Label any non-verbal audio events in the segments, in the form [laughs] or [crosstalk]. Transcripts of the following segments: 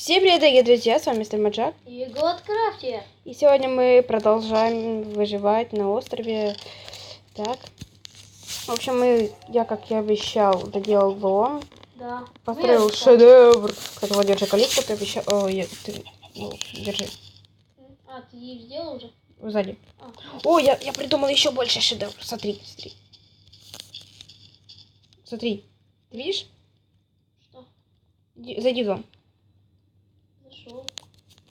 Всем привет, дорогие друзья, с вами мистер Маджак. И Крафте. И сегодня мы продолжаем выживать на острове. Так. В общем, мы, я, как и обещал, доделал дом. Да. Построил Верно. шедевр. Вот, держи калитку, ты обещал... О, я- ты... ну, держи, А, ты ее сделал уже? сзади. А. О, я, я придумал еще больше шедевр. Смотри, смотри. Смотри. Ты видишь? Что? Зайди в дом.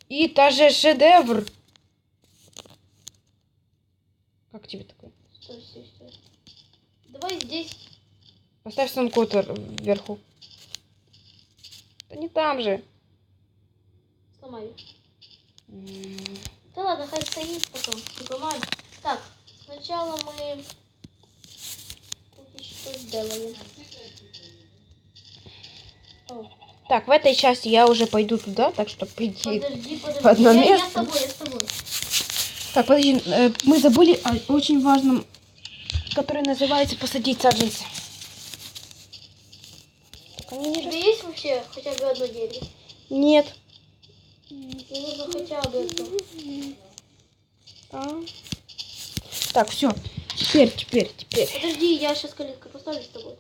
И та же шедевр. Как тебе такое? Стой, стой, стой. Давай здесь. Поставь станкотер вверху. Да не там же. Сломаю. Да ладно, хай стоит потом. Не помаем. Так, сначала мы... что сделаем. О, Так, в этой части я уже пойду туда, так что пойди. подожди, подожди. в одно я, я место? с тобой, я с тобой. Так, подожди, э, мы забыли о очень важном, который называется посадить саджанцы. Так они У не тебя рас- есть вообще хотя бы одно дерево? Нет. Мне нужно хотя бы это. А. Так, все. Теперь, теперь, теперь. Подожди, я сейчас калитку поставлю с тобой.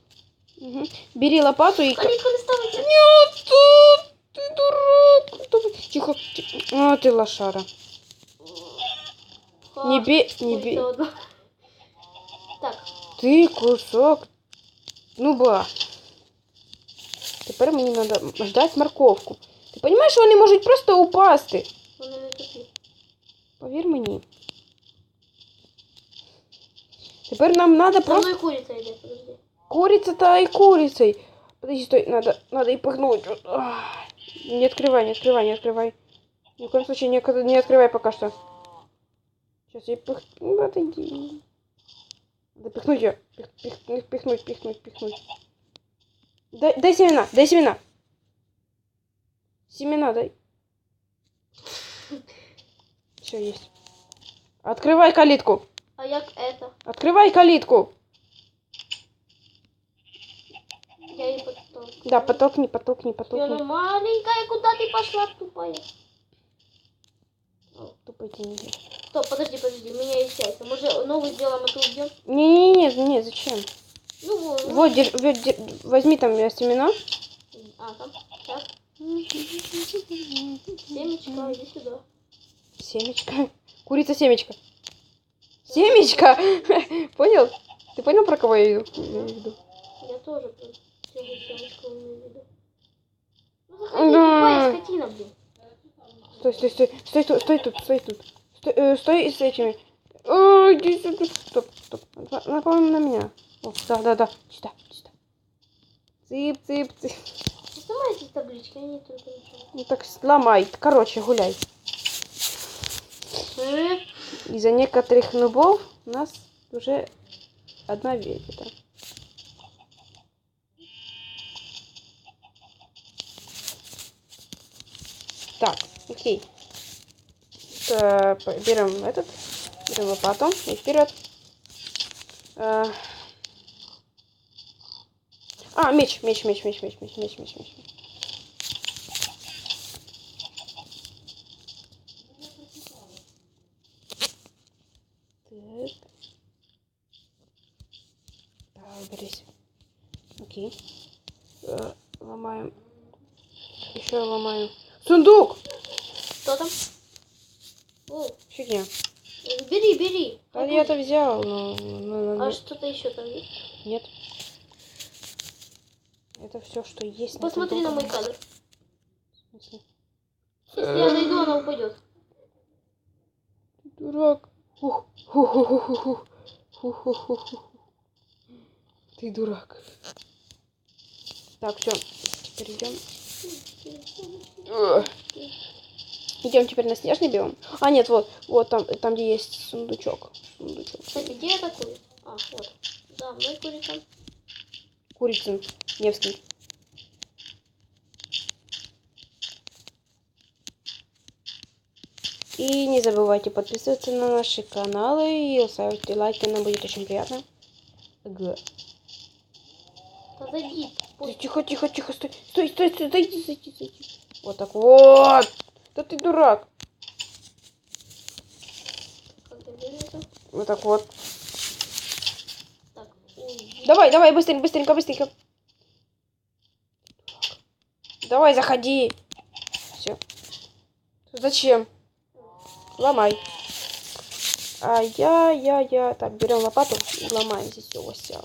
Мгм. Бери лопату и... Калитку не ставите. Нет, ты, ты дурак. Ты- Тихо. ти- А, ты лошара. Не бей, не Ой, бей. всё одно. Так, Ти кусок. Ну ба. Тепер мені треба ждати морковку. Ти розумієш, що вони можуть просто упасти? воно не тупі. Повір мені. Тепер нам треба За просто мною куриця йде, подожди. куриця та і курицей. Подожди, стой, надо, надо и. Ах. Не открывай, не открывай, не открывай. Ни в коем случае не, не открывай пока что. Сейчас я пых... Ну, отойди. Надо пихнуть ее. Пих, пих- пихнуть, пихнуть, пихнуть. Дай, дай семена, дай семена. Семена дай. Все, есть. Открывай калитку. А як это? Открывай калитку. Я її потом. Да, потолкни, потолкни, И потолкни. она маленькая, куда ты пошла, тупая? Не делай. Стоп, подожди, подожди, у меня есть яйца. Может, новый сделаем, а то убьем? Не-не-не, не, зачем? Ну, вот. ну. Вот, дер- вот, дер- возьми там э, семена. А, там. Так, семечко, иди сюда. Семечко. Курица семечко. Семечко! [laughs] Понял? Ты понял, про кого я иду-? Я тоже Ну, Да. тупая скотина, блин. Стой, стой, стой, стой, стой, стой тут, стой тут. Стой, э, стой с этими. Ой, иди сюда. Стоп, стоп. На- Напомни на меня. О, да, да, да. Сюда, сюда. Цып, цып, цып. Снимай эти таблички, они только мешают. Ну так сломай. Короче, гуляй. Э, Из-за некоторых нубов у нас уже одна ведьма. Так, окей. Э, п- Берем этот, берем лопату и вперед. Э, А, меч, меч, меч, меч, меч, меч, меч, меч, меч. Так. Давай, уберись. Окей. Э, ломаем. Еще ломаем. Сундук! Что там? О, Фигня. бери, бери. А я это взял, но... но- но- А что-то еще там есть? Нет. Это все, что есть. на Посмотри на этом мой кадр. В смысле? Если я найду, она упадет. Дурак. Ух, ух, ух, ух, ух, ух. Ух, ух, ух, ух. Ты дурак. Так, все. Теперь идем. Идем теперь на снежный биом. А, нет, вот, вот там, там, где есть сундучок. Сундучок. Кстати, где я такой? А, вот. Да, мой курица. Курицын. Невский. И не забывайте подписываться на наши каналы и ставить лайки, нам будет очень приятно. Г. Да Тихо, тихо, тихо, стой, стой, стой, стой, зайди, зайди, зайди. Вот так вот. Да ты дурак. Вот так вот. Так. Давай, давай, быстренько, быстренько, быстренько. Давай, заходи. Все. Зачем? Ломай. А я, я, я. Так, берем лопату и ломаем здесь все.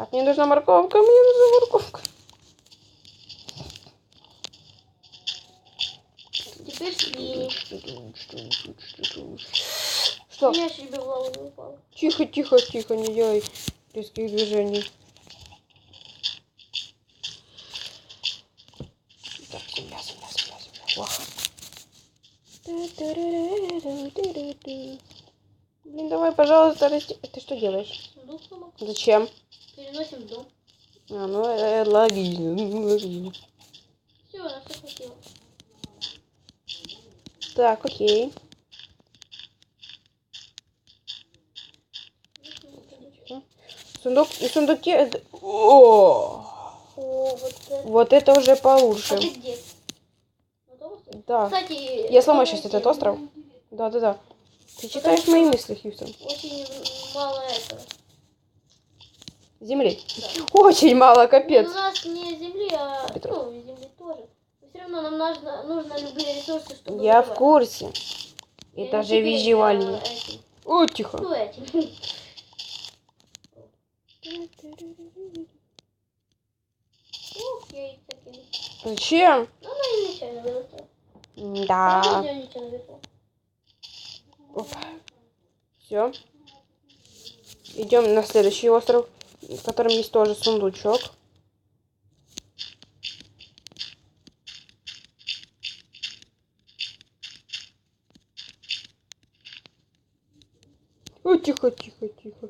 Так, мне нужна морковка, мне нужна морковка. Теперь свиньи. Что? Я себе в упала. Тихо, тихо, тихо, не делай резких движений. Так, земля, земля, земля. Плохо. Блин, давай, пожалуйста, расти. Ты что делаешь? Зачем? Переносим в дом. А, ну, э, логично, ну, [laughs] логично. Все, на все хватило. Так, окей. Сундук, и сундуки... О, О, вот это. вот это уже А получше. где? Острове? Да. Кстати, Я сломаю сейчас этот остров. Да, да, да. Ты читаешь мои мысли, Хьюстон. Очень мало этого. Земли. Очень мало, капец. Ну, у нас не земли, а Петров. ну, земли тоже. Но все равно нам нужно, нужно любые ресурсы, чтобы Я в выживать. курсе. И Я даже визуально. этим. О, тихо. Ну, этим. Ух, я их такие. Зачем? Ну, она и вылетела. Да. А. Все. Идем на следующий остров, в котором есть тоже сундучок. О, тихо, тихо, тихо.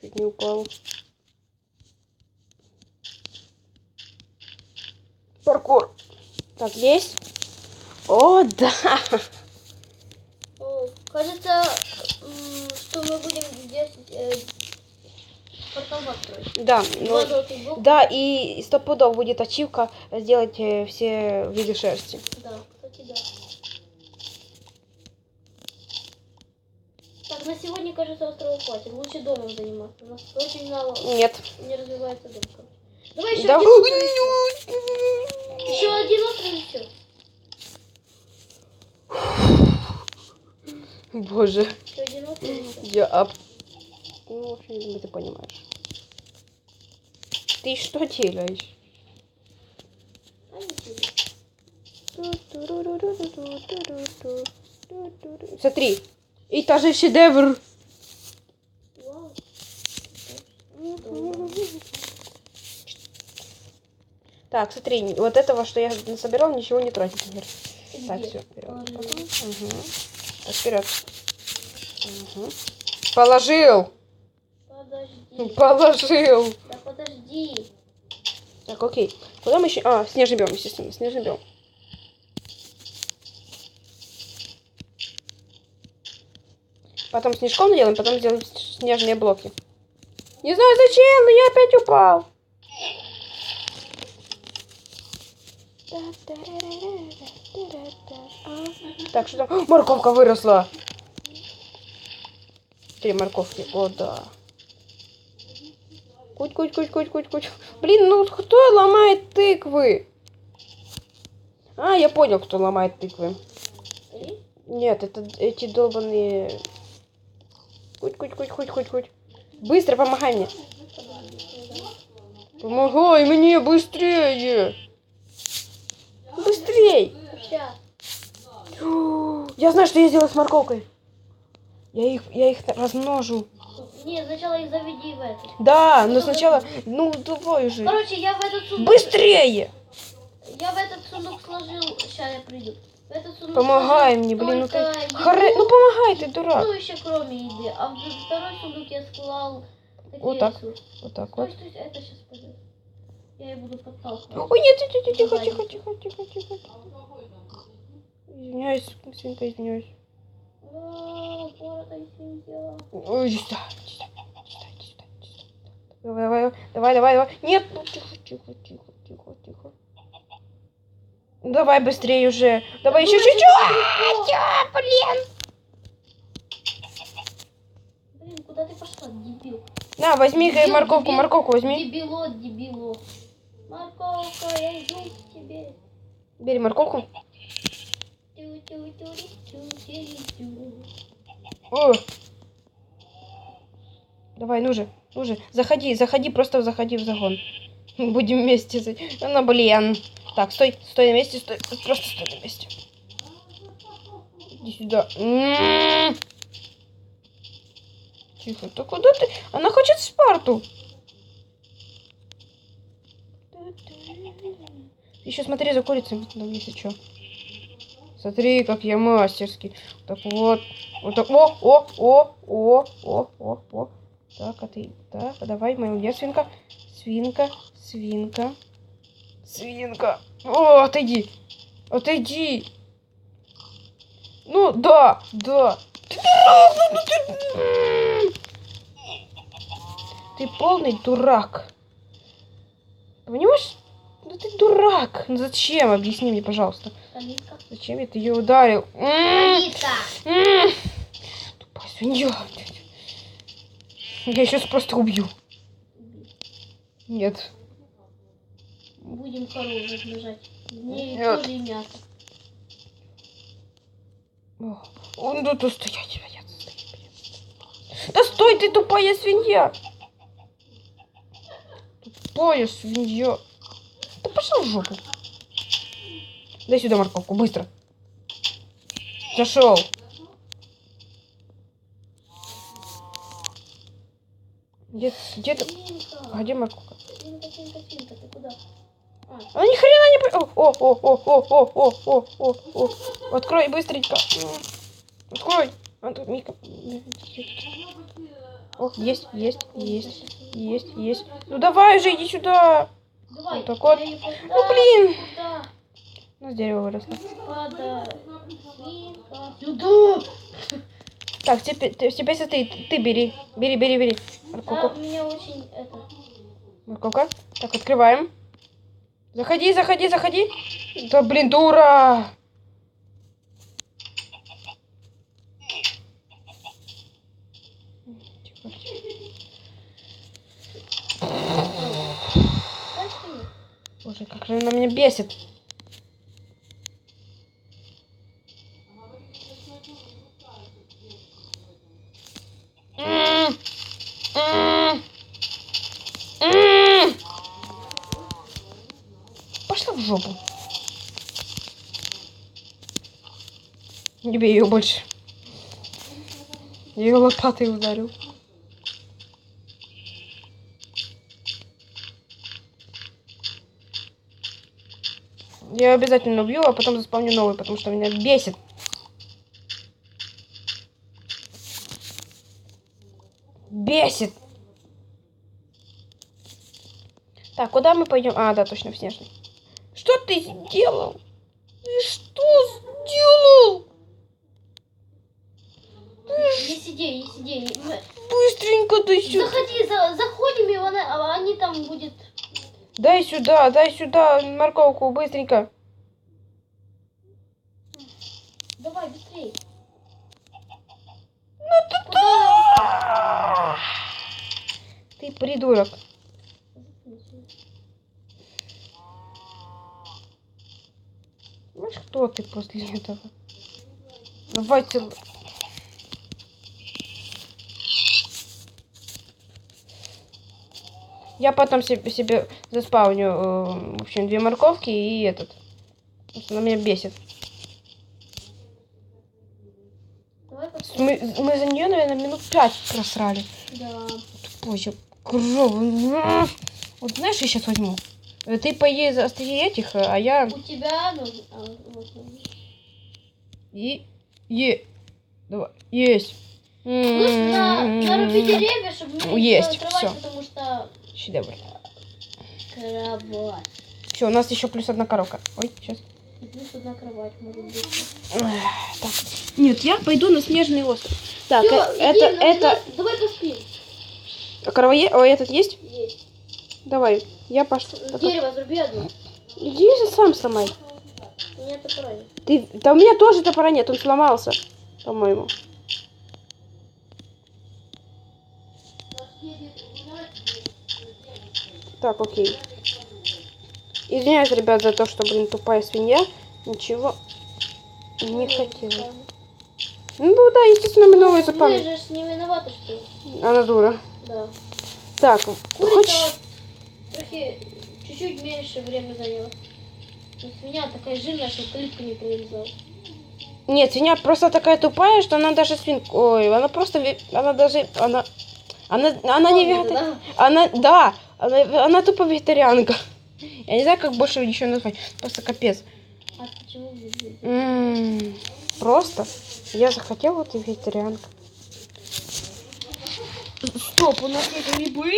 Чуть не упал. Паркур. Так, есть? О, да. О, кажется, м, что мы будем здесь э, портал построить. Да, но... Блока. Да, и сто пудов будет ачивка сделать э, все виды шерсти. Да, кстати, да. Так, на сегодня, кажется, острова хватит. Лучше домом заниматься. У нас очень мало Нет. не развивается дом. Давай еще Да. один остров. Еще один остров и все. Боже, Еще один остров я. Ну, в общем, ты понимаешь. Ты что делаешь? Смотри, это же шедевр. Так, смотри, вот этого, что я собирал, ничего не тратить Так, все, вперед. Угу. Так, вперед. Угу. Положил. Подожди. Положил. Подожди. Так, окей. Куда мы еще? А, снежный биом, естественно, снежный биом. Потом снежком наделаем, потом сделаем снежные блоки. Не знаю зачем, но я опять упал. Так, что там? Морковка выросла. Три морковки. О, да. Куть, куть, куть, куть, куть, куть. Блин, ну кто ломает тыквы? А, я понял, кто ломает тыквы. Ты? Нет, это эти долбаные... Куть, куть, куть, куть, куть, куть. Быстро помогай мне. Помогай мне быстрее. Быстрей. Я знаю, что я сделаю с морковкой. Я их, я их размножу. Нет, сначала их заведи в это. Да, но сначала, ну, давай уже. Короче, я в этот сундук... Быстрее! Я в этот сундук сложил... Сейчас я приду. В этот сундук Помогай сложил мне, блин, ну ты... еду, Харе... Ну помогай, ты дурак. Ну, еще кроме еды. А в второй сундук я склал Вот так. ресурсы. Вот так Стой, вот. стой, это сейчас пойдет. Я ее буду подталкивать. Ой, нет, тихо, тихо, тихо, тихо, тихо, тихо, тихо. Извиняюсь, свинка, извиняюсь. Ой, сюда, сюда, сюда, сюда, сюда. Давай, давай, давай, давай, давай. Нет, ну тихо, тихо, тихо, тихо, тихо. Давай быстрее уже. Давай еще чуть-чуть. А, блин. Блин, куда ты пошла, дебил? На, возьми Дебил, морковку, дебил. морковку возьми. Дебило, дебило. Морковка, я иду к тебе. Бери морковку. Тю-тю-тю-тю-тю-тю. О. Давай, ну же, ну же. Заходи, заходи, просто заходи в загон. Будем вместе. Ну, блин. Так, стой, стой на месте, стой. Просто стой на месте. Иди сюда. М. Тихо, ты куда ты? Она хочет Спарту. Еще смотри за там если что. Смотри, как я мастерский. Так вот. Вот так. О, о, о, о, о, о, о. Так, а ты. Так, а давай, моя где свинка? Свинка, свинка. Свинка. О, отойди. Отойди. Ну, да, да. Ты ну полный дурак. Понимаешь? Ну дурак. Ну зачем? Объясни мне, пожалуйста. Калитка. Зачем я ты ее ударил? М. Тупая свинья. Я сейчас просто убью. Нет. Будем корову размножать. Ней Нет. тоже мясо. Он тут тут стоять, нет. стоять, блин. Да стой, ты тупая свинья. Тупая свинья. Пошел в жопу. Дай сюда морковку, быстро. Зашел. Где, где ты? А где морковка? А, ни хрена не... по- О, о, о, о, о, о, о, о, о. Открой быстренько. Открой. А тут Мика. О, есть, есть, есть, есть, есть. Ну давай же, иди сюда. Давай. Вот так вот. Ну Да, блин. Да, У нас дерево выросло. Сюда. Так, теперь, теперь ты, ты бери. Бери, бери, бери. Да, Морковку. у меня очень это. Морковка. Так, открываем. Заходи, заходи, заходи. Да блин, дура. Тихо, тихо. Знаешь, что нет? Боже, как же она меня бесит. Пошла в жопу. Не бей ее больше. Я ее лопатой ударил. Я обязательно убью, а потом заспавню новый, потому что меня бесит. Бесит. Так, куда мы пойдем? А, да, точно, в снежный. Что ты сделал? Ты что сделал? Не сиди, не сиди. не- мы- Быстренько дай сюда. Заходи, за- заходим, и она, а они там будет. Дай сюда, дай сюда морковку, быстренько. Давай, быстрей. Ну Куда? Ты придурок. Знаешь, кто ты после этого? Давайте... Я потом себе, себе заспавню, э, в общем, две морковки и этот. Она меня бесит. Мы, мы за нее, наверное, минут пять просрали. Да. Позже. Корова. Вот знаешь, я сейчас возьму. Э, Ты поей за этих, а я... У тебя. И... Е... Давай. Есть. Слышь, на, наруби М-м-м. деревья, чтобы мне Есть, всё. потому что Шедевр. кровать. Все, у нас еще плюс одна коробка. Ой, сейчас. И плюс одна кровать может быть. Так. Нет, я пойду на снежный остров. Так, Всё, э, иди, это, это... на- Давай поспим. Корова е- Ой, этот есть? Есть. Давай. Я пошла. Дерево заруби одно. Иди же сам сломай. У меня топора нет. Ты... Да у меня тоже топора нет, он сломался, по-моему. Так, окей. Извиняюсь, ребят, за то, что, блин, тупая свинья. Ничего не хотела. Ну да, естественно, мы новые Ты запали. же не виновата, что? Она дура. Да. Так, Курица хочешь... чуть-чуть меньше время заняло. Но свинья такая жирная, что калитку не пролезала. Нет, свинья просто такая тупая, что она даже свинку... Ой, она просто... Она даже... Она... Она, она не Помните, вегетарианка. да? Она... Да, она, она тупо вегетарианка. Я не знаю, как больше еще назвать. Просто капец. А почему вы здесь? М, Просто. Я захотела, вот и вегетарианка. Стоп, у нас это грибы?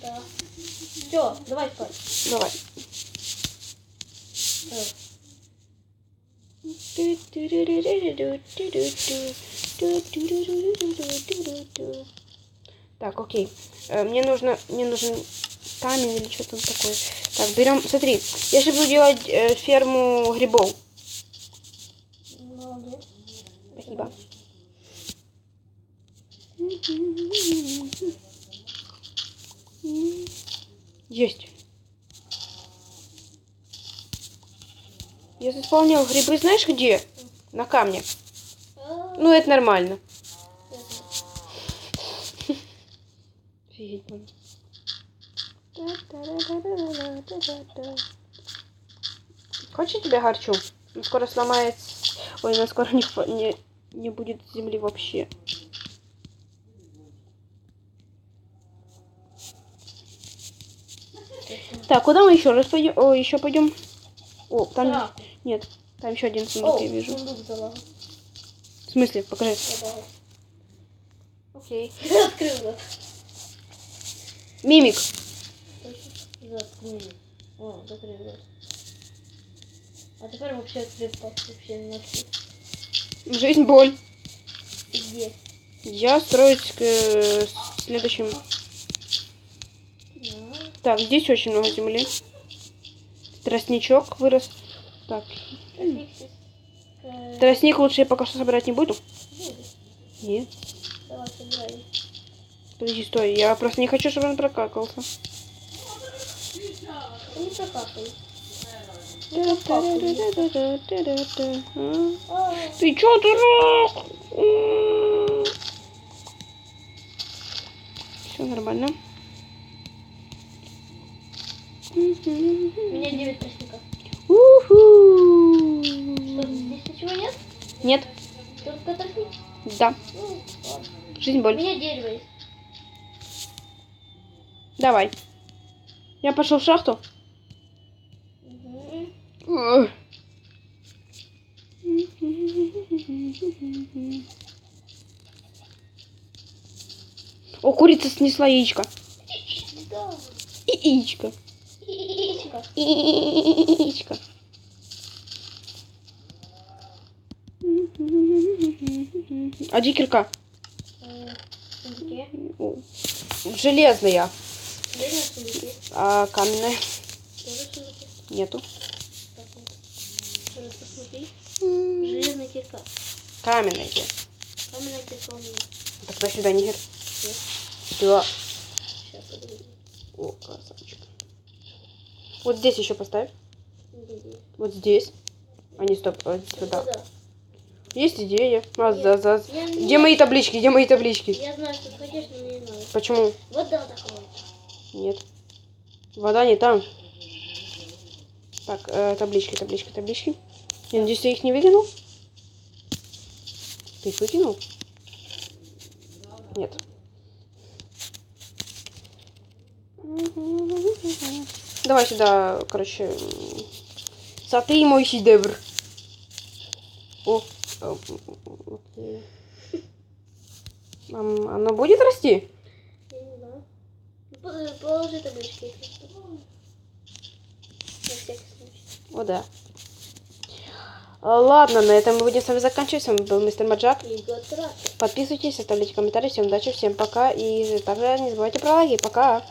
Да. Все, давай спать. Давай. Давай. Так, окей. Э, Мне нужно, мне нужен камень или что там такое. Так, берем, смотри, я же буду делать э, ферму грибов. Молодец. Спасибо. Есть. Я заполнял грибы, знаешь где? На камне. Ну, это нормально. Офигеть. Хочешь тебя горчу? Ну, скоро сломается. Ой, на скоро не, не, не будет земли вообще. Так, куда мы еще раз пойдем? О, еще пойдем. О, там Так. нет, там еще один сундук О, я вижу. сундук. В смысле, покажи. Окей. [laughs] Открыл его. Мимик. Заткни. О, закрыл рот. А теперь вообще открыл пасть вообще на всю. Жизнь боль. Ты где? Я строюсь к э, следующему. Да. Так, здесь очень много земли. Тростничок вырос. Так. Э, тростник лучше я пока что собирать не буду. будет. Нет. Давай, собирай. Подожди, стой. Я просто не хочу, чтобы он прокакался. А? А, Ты чё, дурак? Все нормально. У меня 9 тростников. Уху. Что, здесь ничего нет? Нет, Только тростник? да, Ну, жизнь У боль. меня дерево есть. Давай. Я пошел в шахту. О, курица снесла яичко. Яичко. Яичко. Яичко. А где Железная. Где на сундуке? А каменная? Нету. Посмотри. Железная кирка. Каменная где? Каменная кирка у меня. Тогда сюда не гер. Нет. Да. Сейчас, подожди. О, красавчик. Вот здесь еще поставь. Где? Вот здесь. А не стоп, сюда. Вот сюда. Есть идея. А, за, за. Я Где не- мои таблички? Где мои таблички? Я знаю, что ты хотишь, но мне не надо. Почему? Вода такая. Нет. Вода не там. Так, э, таблички, таблички, таблички. Я надеюсь, ты их не выкинул? Ты их выкинул? Нет. Давай сюда, короче, саты мой шедевр. О, э, окей. Ам, Оно будет расти? Я не знаю. По- Положи таблички. На всякий случай. О, да. А, Ладно, на этом мы будем с вами заканчивать. С вами был мистер Маджак. Подписывайтесь, оставляйте комментарии. Всем удачи, всем пока. И также не забывайте про лайки. Пока.